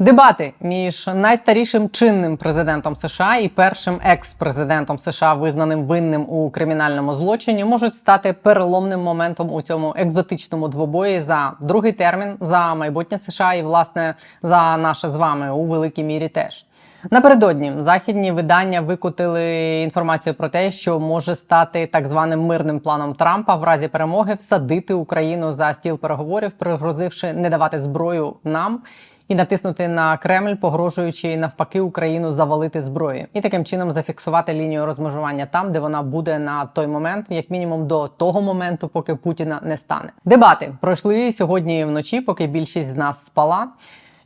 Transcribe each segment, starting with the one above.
Дебати між найстарішим чинним президентом США і першим екс-президентом США, визнаним винним у кримінальному злочині, можуть стати переломним моментом у цьому екзотичному двобої за другий термін за майбутнє США і власне за наше з вами у великій мірі теж. Напередодні західні видання викотили інформацію про те, що може стати так званим мирним планом Трампа в разі перемоги всадити Україну за стіл переговорів, пригрозивши не давати зброю нам і натиснути на Кремль, погрожуючи навпаки Україну завалити зброю, і таким чином зафіксувати лінію розмежування там, де вона буде на той момент, як мінімум до того моменту, поки Путіна не стане. Дебати пройшли сьогодні вночі, поки більшість з нас спала.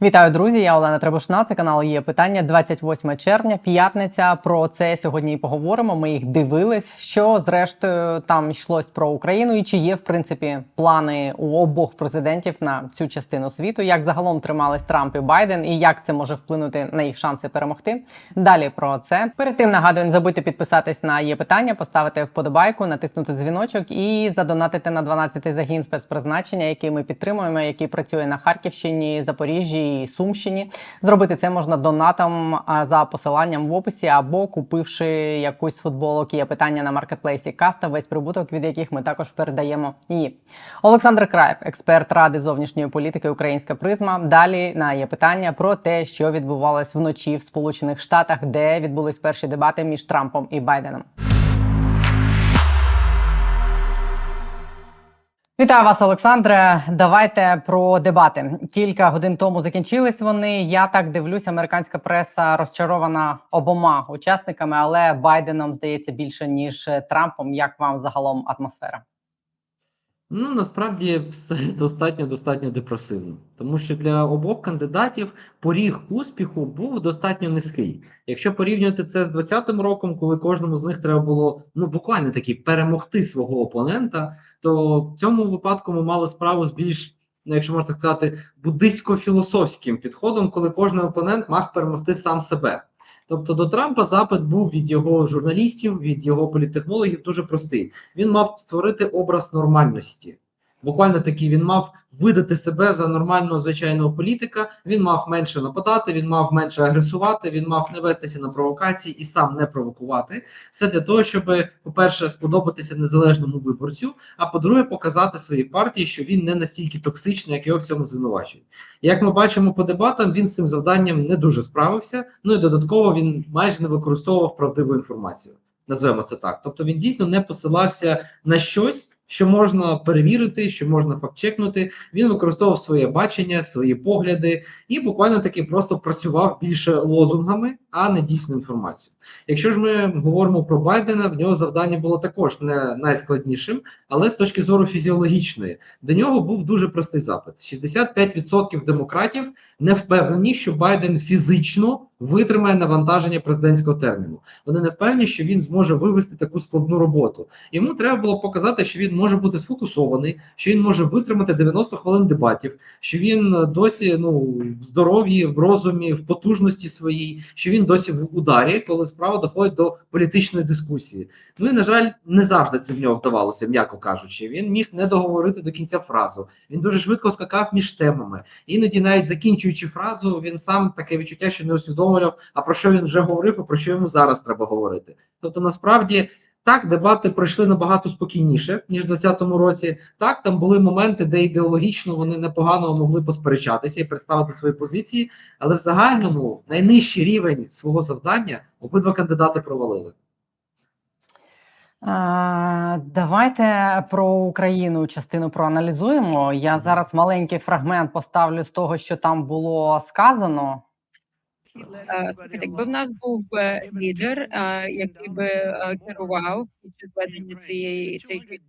Вітаю, друзі! Я Олена Требушна. Це канал є питання 28 червня, п'ятниця. Про це сьогодні і поговоримо. Ми їх дивились. Що зрештою там йшлось про Україну, і чи є в принципі плани у обох президентів на цю частину світу? Як загалом тримались Трамп і Байден, і як це може вплинути на їх шанси перемогти? Далі про це перед тим нагадую, не забудьте підписатись на є питання, поставити вподобайку, натиснути дзвіночок і задонатити на 12-й загін спецпризначення, який ми підтримуємо, який працює на Харківщині, Запоріжжі і Сумщині. Зробити це можна донатом за посиланням в описі або купивши якусь футболок. Є питання на маркетплейсі Каста, весь прибуток, від яких ми також передаємо її. Олександр Краєв, експерт ради зовнішньої політики Українська призма. Далі на є питання про те, що відбувалось вночі в Сполучених Штатах, де відбулись перші дебати між Трампом і Байденом. Вітаю вас, Олександре. Давайте про дебати. Кілька годин тому закінчились вони. Я так дивлюсь, американська преса розчарована обома учасниками, але Байденом здається більше ніж Трампом. Як вам загалом атмосфера? Ну, насправді все достатньо достатньо депресивно, тому що для обох кандидатів поріг успіху був достатньо низький. Якщо порівнювати це з 2020 роком, коли кожному з них треба було ну буквально таки перемогти свого опонента, то в цьому випадку ми мали справу з більш, ну якщо можна так сказати, буддистсько-філософським підходом, коли кожен опонент мав перемогти сам себе. Тобто до Трампа запит був від його журналістів, від його політтехнологів дуже простий. Він мав створити образ нормальності. Буквально такий він мав видати себе за нормального звичайного політика. Він мав менше нападати, він мав менше агресувати, він мав не вестися на провокації і сам не провокувати. Все для того, щоб, по-перше, сподобатися незалежному виборцю, а по-друге, показати своїй партії, що він не настільки токсичний, як його в цьому звинувачують. Як ми бачимо по дебатам, він з цим завданням не дуже справився. Ну і додатково він майже не використовував правдиву інформацію. Назвемо це так. Тобто він дійсно не посилався на щось, що можна перевірити, що можна фактчекнути. Він використовував своє бачення, свої погляди і буквально таки просто працював більше лозунгами, а не дійсну інформацію. Якщо ж ми говоримо про Байдена, в нього завдання було також не найскладнішим, але з точки зору фізіологічної, до нього був дуже простий запит: 65% демократів не впевнені, що Байден фізично витримає навантаження президентського терміну. Вони не впевнені, що він зможе вивести таку складну роботу. Йому треба було показати, що він може бути сфокусований, що він може витримати 90 хвилин дебатів, що він досі ну в здоров'ї, в розумі, в потужності своїй, що він досі в ударі, коли справа доходить до політичної дискусії. Ну і на жаль, не завжди це в нього вдавалося, м'яко кажучи. Він міг не договорити до кінця фразу. Він дуже швидко скакав між темами. Іноді, навіть закінчуючи фразу, він сам таке відчуття, що не усвідомлював, а про що він вже говорив, а про що йому зараз треба говорити. Тобто, насправді. Так, дебати пройшли набагато спокійніше ніж в 2020 році. Так, там були моменти, де ідеологічно вони непогано могли посперечатися і представити свої позиції, але в загальному найнижчий рівень свого завдання обидва кандидати провалили. Давайте про Україну частину проаналізуємо. Я зараз маленький фрагмент поставлю з того, що там було сказано. Е, якби в нас був е, лідер, е, який би керував під час ведення цієї цієї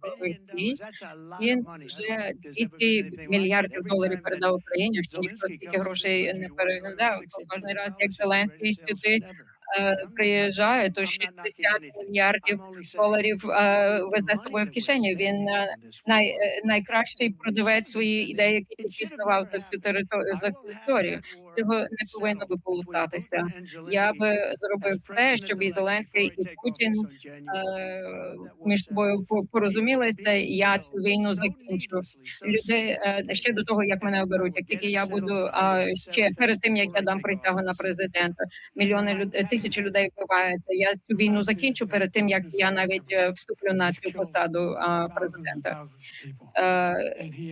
він вже 200 мільярдів доларів передав Україні, що ніхто стільки грошей не переглядав. Кожен раз, як Зеленський сюди приїжджає, то 60 мільярдів доларів е, везе з собою в кишені. Він е, най, е, найкращий продавець своєї ідеї, який існував за всю територію за історію. Цього не повинно би було статися. Я би зробив все, щоб і Зеленський, і Путін е, між собою по- порозумілися. Я цю війну закінчу. Люди е, ще до того, як мене оберуть, як тільки я буду ще перед тим, як я дам присягу на президента, мільйони людей, тисячі людей вбиваються. Я цю війну закінчу перед тим, як я навіть е, вступлю на цю посаду президента. Е,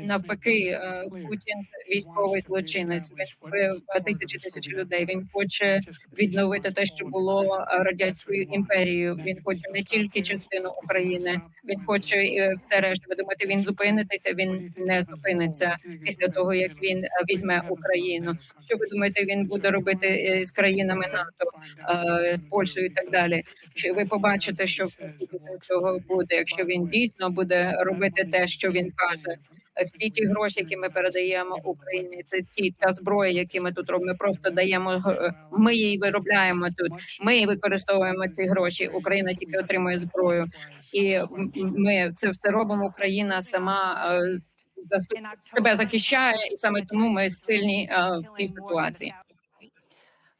навпаки, е, Путін військовий злочинець. Він вбив тисячі тисячі людей. Він хоче відновити те, що було радянською імперією. Він хоче не тільки частину України, він хоче все решта. Ви думаєте, він зупинитися? Він не зупиниться після того, як він візьме Україну. Що ви думаєте, він буде робити з країнами НАТО, з Польщею і так далі? Чи ви побачите, що цього буде, якщо він дійсно буде робити те, що він каже? Всі ті гроші, які ми передаємо Україні, це ті та зброя, які ми тут робимо. Ми просто даємо е, ми її виробляємо тут. Ми використовуємо ці гроші. Україна тільки отримує зброю, і ми це все робимо. Україна сама е, за себе захищає, і саме тому ми сильні е, в цій ситуації.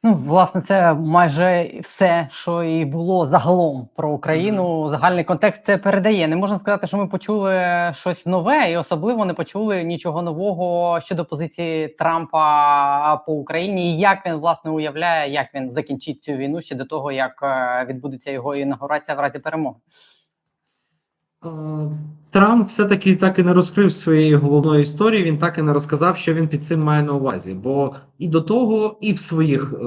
Ну, власне, це майже все, що і було загалом про Україну. Загальний контекст це передає. Не можна сказати, що ми почули щось нове, і особливо не почули нічого нового щодо позиції Трампа по Україні. І як він власне уявляє, як він закінчить цю війну ще до того, як е, відбудеться його інаугурація в разі перемоги. Е, Трамп все-таки так і не розкрив своєї головної історії. Він так і не розказав, що він під цим має на увазі. Бо і до того, і в своїх е,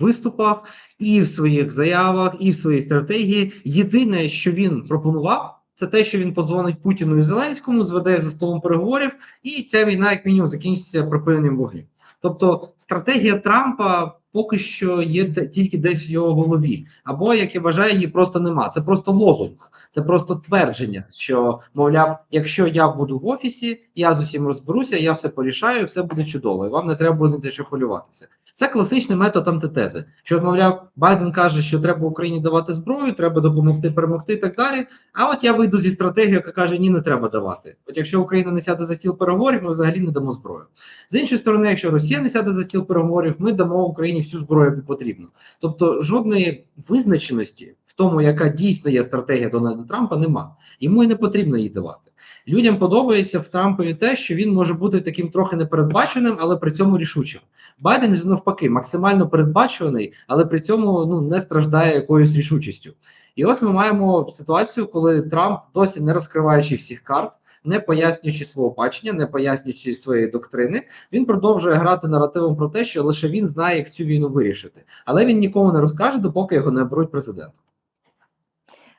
виступах, і в своїх заявах, і в своїй стратегії єдине, що він пропонував, це те, що він подзвонить Путіну і Зеленському, зведе за столом переговорів, і ця війна, як мінімум, закінчиться припиненням вогню. Тобто стратегія Трампа поки що є тільки десь в його голові, або як я вважаю, її просто нема. Це просто лозунг, це просто твердження, що мовляв, якщо я буду в офісі, я з усім розберуся, я все порішаю, все буде чудово, і вам не треба буде що хвилюватися. Це класичний метод антитези. Що, мовляв, Байден каже, що треба Україні давати зброю, треба допомогти перемогти і так далі. А от я вийду зі стратегією, яка каже, ні, не треба давати. От якщо Україна не сяде за стіл переговорів, ми взагалі не дамо зброю. З іншої сторони, якщо Росія не сяде за стіл переговорів, ми дамо Україні всю зброю, яку потрібно. Тобто жодної визначеності в тому, яка дійсно є стратегія Дональда Трампа, нема. Йому і не потрібно її давати. Людям подобається в Трампові те, що він може бути таким трохи непередбаченим, але при цьому рішучим. Байден навпаки максимально передбачуваний, але при цьому ну не страждає якоюсь рішучістю. І ось ми маємо ситуацію, коли Трамп досі не розкриваючи всіх карт, не пояснюючи свого бачення, не пояснюючи своєї доктрини, він продовжує грати наративом про те, що лише він знає, як цю війну вирішити, але він нікому не розкаже, допоки його не оберуть президентом.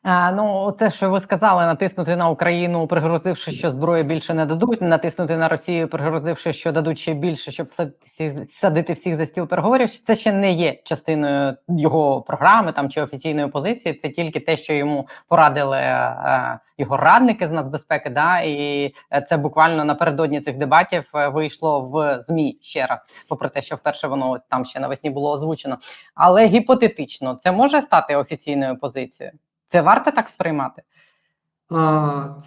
А, ну, те, що ви сказали, натиснути на Україну, пригрозивши, що зброї більше не дадуть, натиснути на Росію, пригрозивши, що дадуть ще більше, щоб всадити всіх за стіл переговорів. Це ще не є частиною його програми там чи офіційної позиції. Це тільки те, що йому порадили е, його радники з нацбезпеки. Да, і е, це буквально напередодні цих дебатів е, вийшло в змі ще раз, попри те, що вперше воно там ще навесні було озвучено. Але гіпотетично це може стати офіційною позицією. Це варто так сприймати?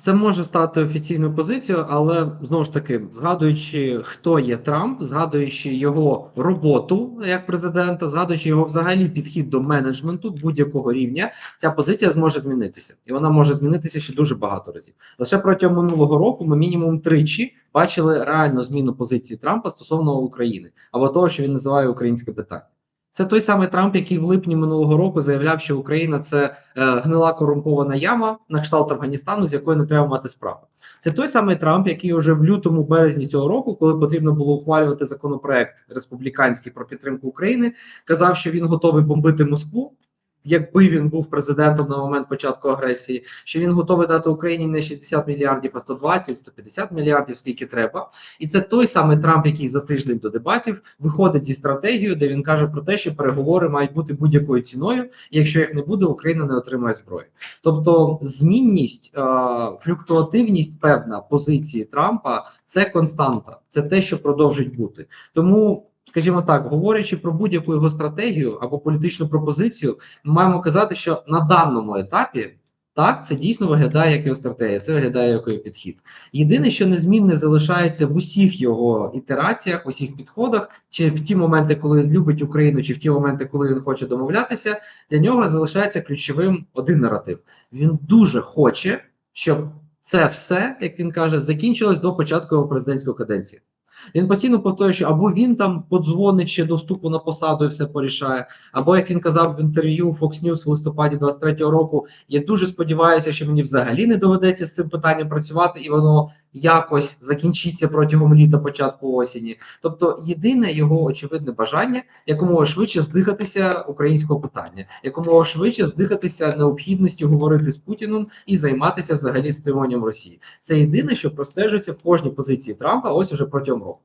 Це може стати офіційною позицією, але знову ж таки, згадуючи, хто є Трамп, згадуючи його роботу як президента, згадуючи його взагалі підхід до менеджменту будь-якого рівня, ця позиція зможе змінитися, і вона може змінитися ще дуже багато разів. Лише протягом минулого року ми мінімум тричі бачили реальну зміну позиції Трампа стосовно України або того, що він називає українське питання. Це той самий Трамп, який в липні минулого року заявляв, що Україна це е, гнила корумпована яма на кшталт Афганістану, з якою не треба мати справу. Це той самий Трамп, який уже в лютому березні цього року, коли потрібно було ухвалювати законопроект республіканський про підтримку України, казав, що він готовий бомбити Москву. Якби він був президентом на момент початку агресії, що він готовий дати Україні не 60 мільярдів, а 120, 150 мільярдів, скільки треба, і це той самий Трамп, який за тиждень до дебатів виходить зі стратегією, де він каже про те, що переговори мають бути будь-якою ціною. і Якщо їх не буде, Україна не отримає зброї. Тобто, змінність, е, флюктуативність певна позиції Трампа це константа, це те, що продовжить бути. Тому скажімо так, говорячи про будь-яку його стратегію або політичну пропозицію, ми маємо казати, що на даному етапі так це дійсно виглядає як його стратегія, це виглядає як його підхід. Єдине, що незмінне залишається в усіх його ітераціях, усіх підходах, чи в ті моменти, коли він любить Україну, чи в ті моменти, коли він хоче домовлятися, для нього залишається ключовим один наратив. Він дуже хоче, щоб це все, як він каже, закінчилось до початку його президентської каденції. Він постійно повторює, що або він там подзвонить ще до вступу на посаду і все порішає, або як він казав в інтерв'ю Fox News в листопаді 23-го року, я дуже сподіваюся, що мені взагалі не доведеться з цим питанням працювати, і воно якось закінчиться протягом літа, початку осені. Тобто, єдине його очевидне бажання якомога швидше здихатися українського питання, якомога швидше здихатися необхідності говорити з Путіном і займатися взагалі стримуванням Росії. Це єдине, що простежується в кожній позиції Трампа, ось уже протягом року.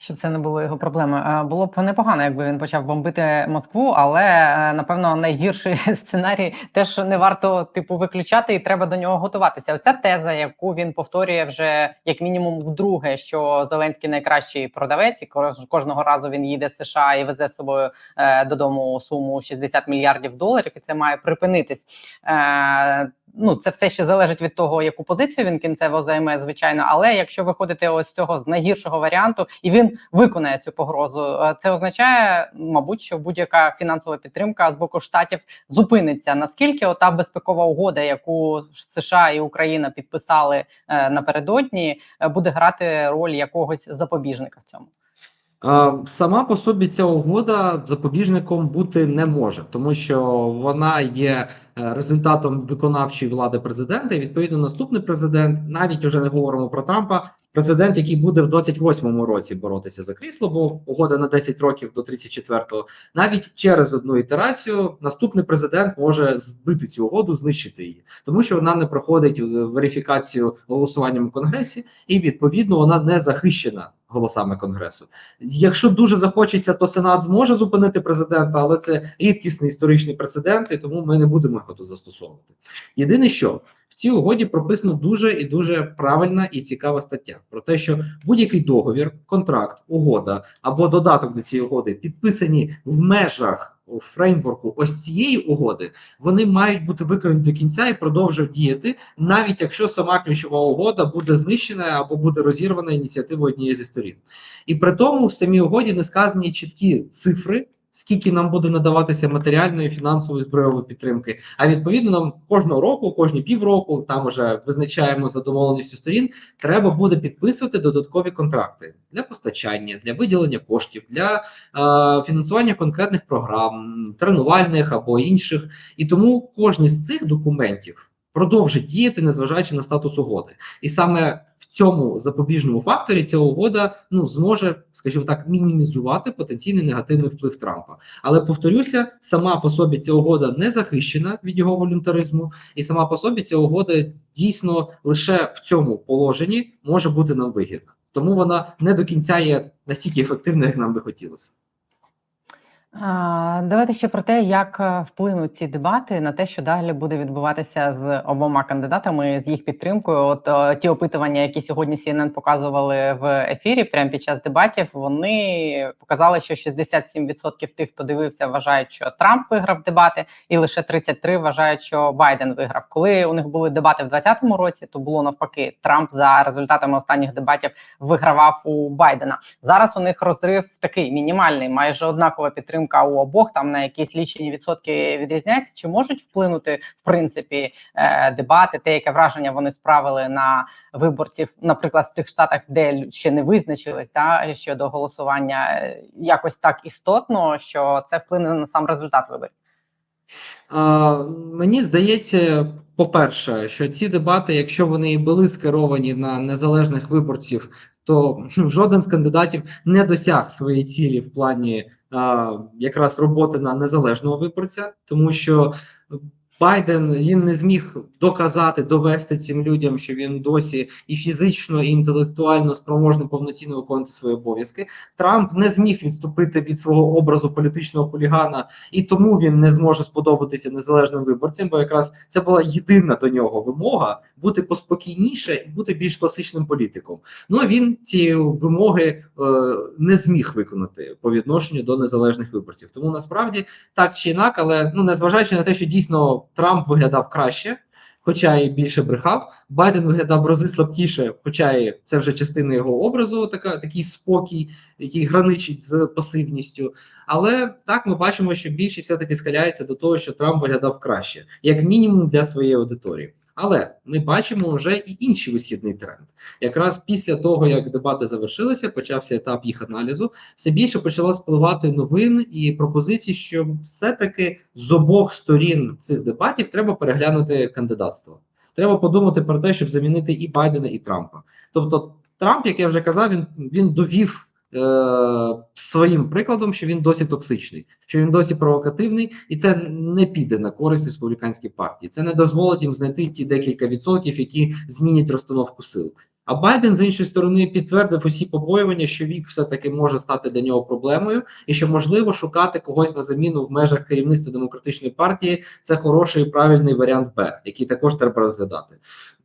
Щоб це не було його проблеми. Е, Було б непогано, якби він почав бомбити Москву, але е, напевно найгірший сценарій теж не варто типу виключати, і треба до нього готуватися. Оця теза, яку він повторює вже як мінімум вдруге, що Зеленський найкращий продавець, і кож- кожного разу він їде з США і везе з собою е, додому суму 60 мільярдів доларів, і це має припинитись. Ну це все ще залежить від того, яку позицію він кінцево займе, звичайно. Але якщо виходити ось цього з найгіршого варіанту, і він виконає цю погрозу, е, це означає, мабуть, що будь-яка фінансова підтримка з боку штатів зупиниться. Наскільки ота безпекова угода, яку США і Україна підписали е, напередодні, е, буде грати роль якогось запобіжника в цьому? Сама по собі ця угода запобіжником бути не може, тому що вона є е, результатом виконавчої влади президента. І відповідно наступний президент, навіть вже не говоримо про Трампа. Президент, який буде в 28-му році боротися за крісло, бо угода на 10 років до 34-го, навіть через одну ітерацію наступний президент може збити цю угоду, знищити її, тому що вона не проходить е, верифікацію голосуванням у конгресі, і відповідно вона не захищена голосами конгресу. Якщо дуже захочеться, то Сенат зможе зупинити президента, але це рідкісний історичний прецедент, і тому ми не будемо його тут застосовувати. Єдине, що цій угоді прописано дуже і дуже правильна і цікава стаття про те, що будь-який договір, контракт, угода або додаток до цієї угоди підписані в межах фреймворку ось цієї угоди, вони мають бути виконані до кінця і продовжують діяти, навіть якщо сама ключова угода буде знищена або буде розірвана ініціативою однієї зі сторін. І при тому в самій угоді не сказані чіткі цифри. Скільки нам буде надаватися матеріальної, фінансової збройової підтримки? А відповідно, нам кожного року, кожні півроку, там вже визначаємо за домовленістю сторін, треба буде підписувати додаткові контракти для постачання, для виділення коштів, для е, фінансування конкретних програм, тренувальних або інших. І тому кожен з цих документів продовжить діяти, незважаючи на статус угоди. І саме в цьому запобіжному факторі ця угода ну зможе, скажімо так, мінімізувати потенційний негативний вплив Трампа. Але повторюся, сама по собі ця угода не захищена від його волюнтаризму, і сама по собі ця угода дійсно лише в цьому положенні може бути нам вигідна. Тому вона не до кінця є настільки ефективною, як нам би хотілося. Давайте ще про те, як е, вплинуть ці дебати на те, що далі буде відбуватися з обома кандидатами з їх підтримкою. От е, ті опитування, які сьогодні CNN показували в ефірі, прямо під час дебатів, вони показали, що 67% тих, хто дивився, вважають, що Трамп виграв дебати, і лише 33% вважають, що Байден виграв. Коли у них були дебати в 2020 році, то було навпаки, Трамп за результатами останніх дебатів вигравав у Байдена. Зараз у них розрив такий мінімальний, майже однакова підтримка у обох. Там на якісь лічені відсотки відрізняється. Чи можуть вплинути в принципі е, дебати? Те, яке враження вони справили на виборців, наприклад, в тих штатах, де ще не визначились да, щодо голосування, е, якось так істотно, що це вплине на сам результат виборів. А, мені здається, по-перше, що ці дебати, якщо вони і були скеровані на незалежних виборців, то жоден з кандидатів не досяг своєї цілі в плані якраз роботи на незалежного виборця, тому що Байден він не зміг доказати, довести цим людям, що він досі і фізично, і інтелектуально спроможний повноцінно виконувати свої обов'язки. Трамп не зміг відступити від свого образу політичного хулігана, і тому він не зможе сподобатися незалежним виборцям, бо якраз це була єдина до нього вимога бути поспокійніше і бути більш класичним політиком. Ну він цієї вимоги е, не зміг виконати по відношенню до незалежних виборців. Тому насправді так чи інак, але ну незважаючи на те, що дійсно Трамп виглядав краще. Хоча і більше брехав, Байден виглядав рази слабкіше, хоча і це вже частина його образу, така такий спокій, який граничить з пасивністю. Але так ми бачимо, що більшість все таки схиляється до того, що Трамп виглядав краще, як мінімум для своєї аудиторії. Але ми бачимо вже і інший висхідний тренд. Якраз після того, як дебати завершилися, почався етап їх аналізу. Все більше почало спливати новин і пропозиції, що все-таки з обох сторін цих дебатів треба переглянути кандидатство. Треба подумати про те, щоб замінити і Байдена, і Трампа. Тобто, Трамп, як я вже казав, він він довів своїм прикладом, що він досі токсичний, що він досі провокативний, і це не піде на користь республіканській партії. Це не дозволить їм знайти ті декілька відсотків, які змінять розстановку сил. А Байден з іншої сторони підтвердив усі побоювання, що вік все таки може стати для нього проблемою, і що можливо шукати когось на заміну в межах керівництва демократичної партії. Це хороший і правильний варіант Б, який також треба розглядати.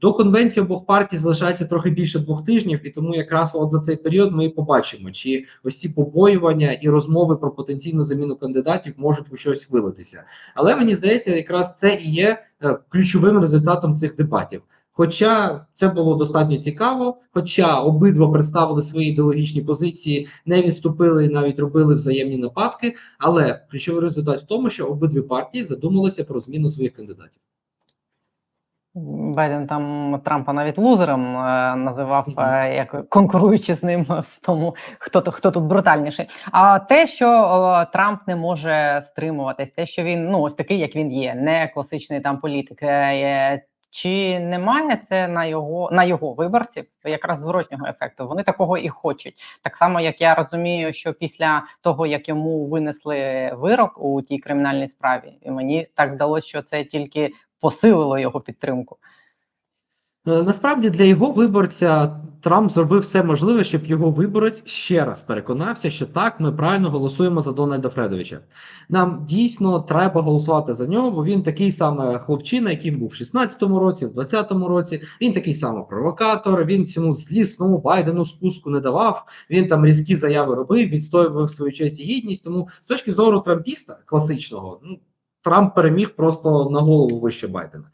До конвенції обох партій залишається трохи більше двох тижнів, і тому якраз от за цей період ми і побачимо, чи ось ці побоювання і розмови про потенційну заміну кандидатів можуть у щось вилитися. Але мені здається, якраз це і є е, ключовим результатом цих дебатів. Хоча це було достатньо цікаво, хоча обидва представили свої ідеологічні позиції, не відступили і навіть робили взаємні нападки. Але ключовий результат в тому, що обидві партії задумалися про зміну своїх кандидатів. Байден там Трампа навіть лузером е, називав, е, як конкуруючи з ним в тому, хто то хто тут брутальніший. А те, що е, Трамп не може стримуватись, те, що він ну ось такий, як він є, не класичний там політик. е, Чи немає це на його на його виборців якраз зворотнього ефекту? Вони такого і хочуть. Так само, як я розумію, що після того як йому винесли вирок у тій кримінальній справі, і мені так здалося, що це тільки посилило його підтримку. Е, Насправді для його виборця Трамп зробив все можливе, щоб його виборець ще раз переконався, що так, ми правильно голосуємо за Дональда Фредовича. Нам дійсно треба голосувати за нього, бо він такий самий хлопчина, який був в 16-му році, в 20-му році. Він такий самий провокатор. Він цьому злісному Байдену спуску не давав. Він там різкі заяви робив, відстоював свою честь і гідність. Тому з точки зору трампіста класичного, ну Трамп переміг просто на голову вище Байдена.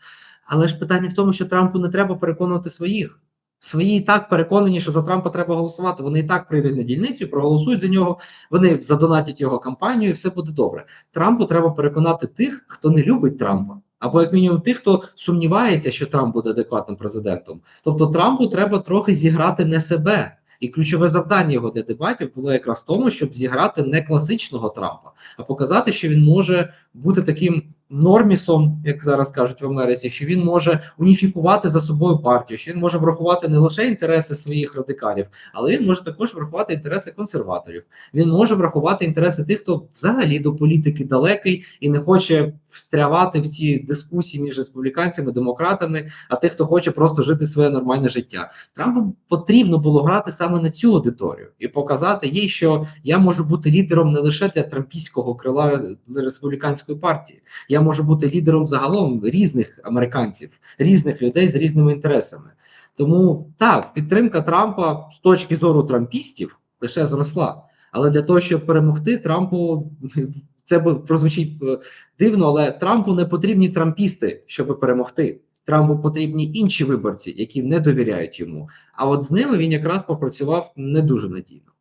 Але ж питання в тому, що Трампу не треба переконувати своїх. Свої і так переконані, що за Трампа треба голосувати. Вони і так прийдуть на дільницю, проголосують за нього. Вони задонатять його кампанію, і все буде добре. Трампу треба переконати тих, хто не любить Трампа, або як мінімум тих, хто сумнівається, що Трамп буде адекватним президентом. Тобто Трампу треба трохи зіграти не себе. І ключове завдання його для дебатів було якраз в тому, щоб зіграти не класичного Трампа, а показати, що він може бути таким нормісом, як зараз кажуть в Америці, що він може уніфікувати за собою партію, що він може врахувати не лише інтереси своїх радикалів, але він може також врахувати інтереси консерваторів. Він може врахувати інтереси тих, хто взагалі до політики далекий і не хоче встрявати в ці дискусії між республіканцями, демократами, а тих, хто хоче просто жити своє нормальне життя. Трампу потрібно було грати саме на цю аудиторію і показати їй, що я можу бути лідером не лише для трампійського крила республіканської партії. Я можу бути лідером загалом різних американців, різних людей з різними інтересами. Тому так, підтримка Трампа з точки зору трампістів лише зросла. Але для того, щоб перемогти, Трампу це прозвучить е, дивно, але Трампу не потрібні трампісти, щоб перемогти. Трампу потрібні інші виборці, які не довіряють йому. А от з ними він якраз попрацював не дуже надійно.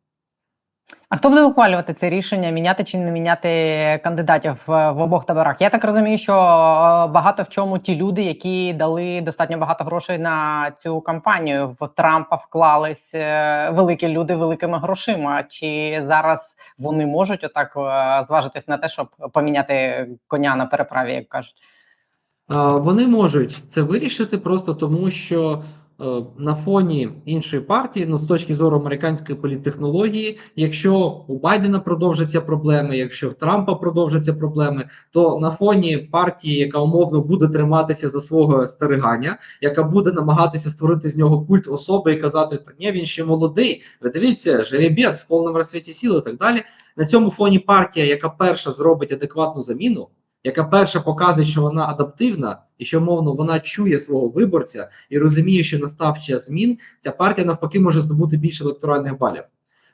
А хто буде ухвалювати це рішення, міняти чи не міняти кандидатів в, обох таборах? Я так розумію, що е, багато в чому ті люди, які дали достатньо багато грошей на цю кампанію, в Трампа вклались е, великі люди великими грошима. Чи зараз вони можуть отак е, зважитись на те, щоб поміняти коня на переправі, як кажуть? Вони можуть це вирішити просто тому, що на фоні іншої партії, ну з точки зору американської політтехнології, якщо у Байдена продовжаться проблеми, якщо в Трампа продовжаться проблеми, то на фоні партії, яка умовно буде триматися за свого старигання, яка буде намагатися створити з нього культ особи і казати, та ні, він ще молодий. Ви дивіться, жеребець в повному розсвіті сіли і так далі. На цьому фоні партія, яка перша зробить адекватну заміну, яка перша показує, що вона адаптивна і що мовно вона чує свого виборця і розуміє, що настав час змін, ця партія навпаки може здобути більше електоральних балів.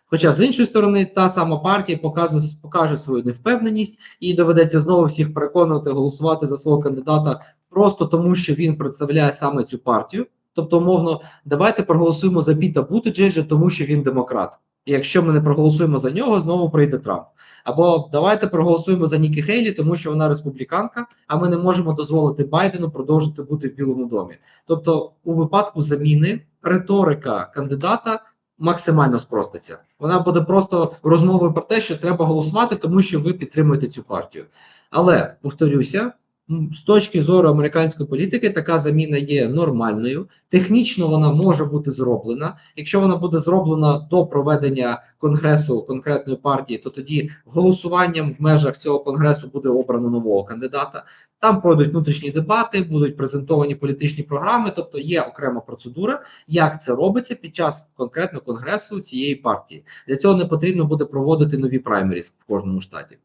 Хоча з іншої сторони, та сама партія покаже, покаже свою невпевненість і доведеться знову всіх переконувати голосувати за свого кандидата просто тому, що він представляє саме цю партію. Тобто, умовно, давайте проголосуємо за Піта Бутиджеджа, тому що він демократ. І якщо ми не проголосуємо за нього, знову прийде Трамп. Або давайте проголосуємо за Нікі Хейлі, тому що вона республіканка, а ми не можемо дозволити Байдену продовжити бути в Білому домі. Тобто, у випадку заміни риторика кандидата максимально спроститься. Вона буде просто розмовою про те, що треба голосувати, тому що ви підтримуєте цю партію. Але повторюся. З точки зору американської політики, така заміна є нормальною. Технічно вона може бути зроблена. Якщо вона буде зроблена до проведення конгресу конкретної партії, то тоді голосуванням в межах цього конгресу буде обрано нового кандидата. Там пройдуть внутрішні дебати, будуть презентовані політичні програми, тобто є окрема процедура, як це робиться під час конкретно конгресу цієї партії. Для цього не потрібно буде проводити нові праймеріс в кожному штаті.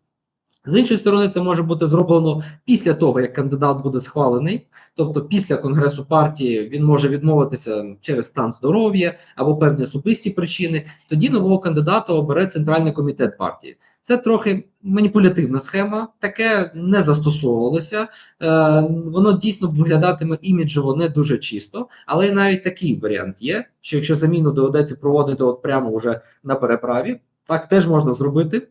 З іншої сторони, це може бути зроблено після того, як кандидат буде схвалений, тобто після конгресу партії він може відмовитися через стан здоров'я або певні особисті причини. Тоді нового кандидата обере центральний комітет партії. Це трохи маніпулятивна схема, таке не застосовувалося. Е, воно дійсно виглядатиме іміджево не дуже чисто, але навіть такий варіант є. Що якщо заміну доведеться проводити от прямо вже на переправі, так теж можна зробити.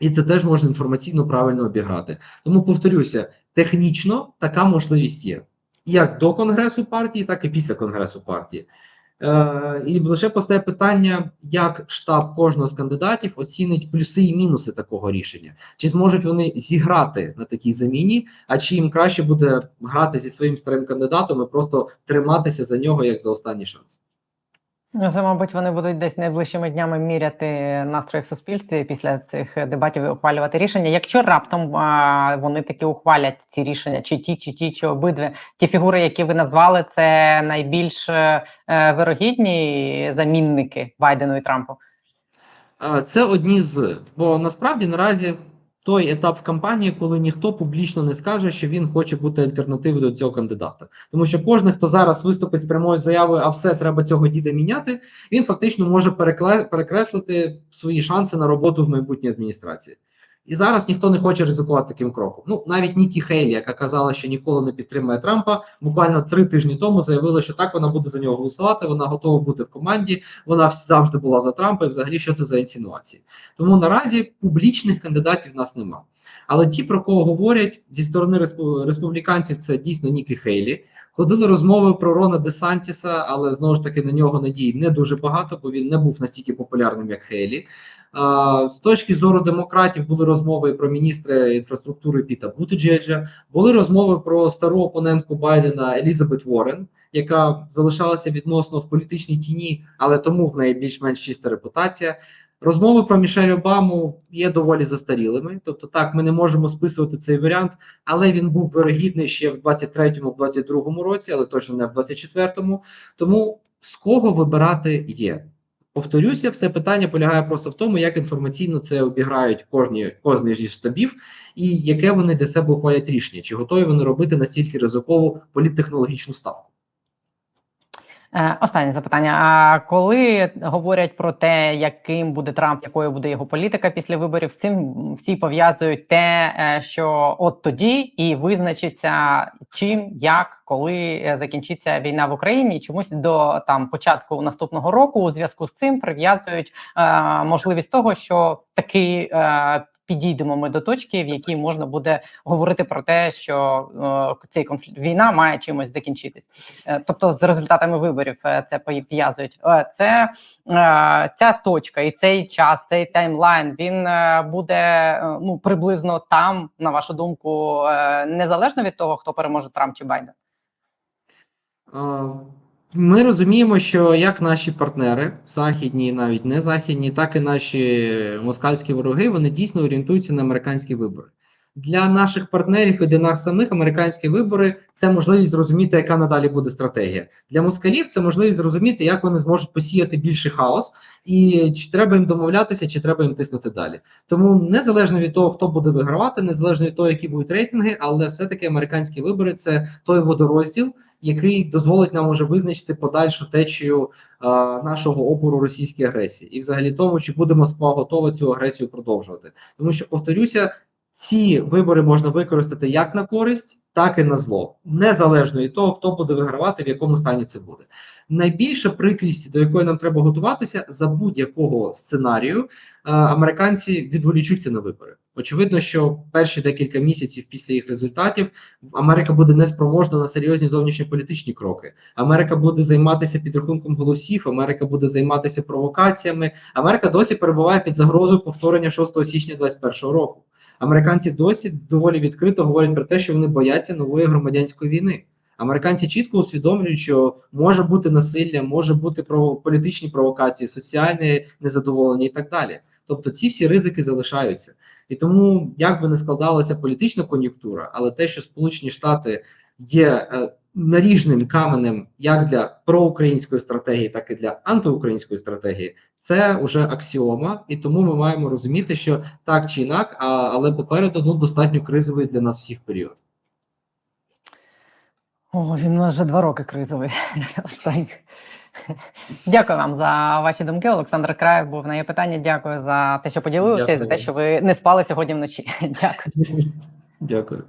І це теж можна інформаційно правильно обіграти. Тому повторюся, технічно така можливість є як до конгресу партії, так і після конгресу партії. Е, і лише постає питання, як штаб кожного з кандидатів оцінить плюси і мінуси такого рішення, чи зможуть вони зіграти на такій заміні, а чи їм краще буде грати зі своїм старим кандидатом і просто триматися за нього як за останній шанс. Ну, Це, мабуть, вони будуть десь найближчими днями міряти настрої в суспільстві після цих дебатів і ухвалювати рішення. Якщо раптом а, вони таки ухвалять ці рішення, чи ті, чи ті, чи обидві ті фігури, які ви назвали, це найбільш е, вирогідні замінники Байдену і Трампу. Це одні з, бо насправді наразі той етап в кампанії, коли ніхто публічно не скаже, що він хоче бути альтернативою до цього кандидата. Тому що кожен, хто зараз виступить з прямою заявою, а все треба цього діда міняти, він фактично може перекреслити свої шанси на роботу в майбутній адміністрації. І зараз ніхто не хоче ризикувати таким кроком. Ну навіть Нікі Хейлі, яка казала, що ніколи не підтримує Трампа, буквально три тижні тому заявила, що так вона буде за нього голосувати. Вона готова бути в команді. Вона завжди була за Трампа. І взагалі, що це за інсинуації? Тому наразі публічних кандидатів в нас нема. Але ті, про кого говорять зі сторони респу- республіканців, це дійсно Нікі Хейлі. Ходили розмови про Рона Десантіса, але знову ж таки на нього надій не дуже багато, бо він не був настільки популярним, як Хейлі. З точки зору демократів були розмови про міністра інфраструктури Піта Бутиджеджа, були розмови про стару опонентку Байдена Елізабет Уоррен, яка залишалася відносно в політичній тіні, але тому в неї більш-менш чиста репутація. Розмови про Мішель Обаму є доволі застарілими. Тобто, так, ми не можемо списувати цей варіант, але він був вирогідний ще в 23-му, в 22-му році, але точно не в 24-му. Тому з кого вибирати є. Повторюся, все питання полягає просто в тому, як інформаційно це обіграють кожні кожний зі штабів, і яке вони для себе ухвалять рішення, чи готові вони робити настільки ризикову політтехнологічну ставку. Е, Останнє запитання. А коли говорять про те, яким буде Трамп, якою буде його політика після виборів, з цим всі пов'язують те, е, що от тоді і визначиться чим, як, коли е, закінчиться війна в Україні, чомусь до там початку наступного року у зв'язку з цим прив'язують е, можливість того, що таки е, підійдемо ми до точки, в якій можна буде говорити про те, що е, цей конфлікт війна має чимось закінчитись. Е, тобто з результатами виборів е, це пов'язують. Е, Це е, ця точка і цей час, цей таймлайн він е, буде е, ну приблизно там, на вашу думку, е, незалежно від того, хто переможе Трамп чи Байден. Ми розуміємо, що як наші партнери, західні, і навіть не західні, так і наші москальські вороги, вони дійсно орієнтуються на американські вибори. Для наших партнерів і для нас самих американські вибори це можливість зрозуміти, яка надалі буде стратегія. Для москалів це можливість зрозуміти, як вони зможуть посіяти більший хаос, і чи треба їм домовлятися, чи треба їм тиснути далі. Тому незалежно від того, хто буде вигравати, незалежно від того, які будуть рейтинги, але все-таки американські вибори це той водорозділ, який дозволить нам уже визначити подальшу течію е, нашого опору російській агресії, і взагалі тому, чи буде Москва готова цю агресію продовжувати. Тому що повторюся, ці вибори можна використати як на користь, так і на зло, незалежно від того, хто буде вигравати, в якому стані це буде. Найбільша прикрість, до якої нам треба готуватися, за будь-якого сценарію, е, американці відволічуться на вибори. Очевидно, що перші декілька місяців після їх результатів Америка буде неспроможна на серйозні зовнішньополітичні кроки. Америка буде займатися підрахунком голосів, Америка буде займатися провокаціями. Америка досі перебуває під загрозою повторення 6 січня 2021 року. Американці досі доволі відкрито говорять про те, що вони бояться нової громадянської війни. Американці чітко усвідомлюють, що може бути насилля, може бути політичні провокації, соціальне незадоволення і так далі. Тобто ці всі ризики залишаються. І тому, як би не складалася політична кон'юнктура, але те, що Сполучені Штати є е, наріжним каменем як для проукраїнської стратегії, так і для антиукраїнської стратегії, це вже аксіома, і тому ми маємо розуміти, що так чи інак, а, але попереду ну достатньо кризовий для нас всіх період. О, він у нас вже два роки кризовий. Останніх. Дякую вам за ваші думки. Олександр Краєв був на є питання. Дякую за те, що поділився, і за те, що ви не спали сьогодні вночі. Дякую. Дякую.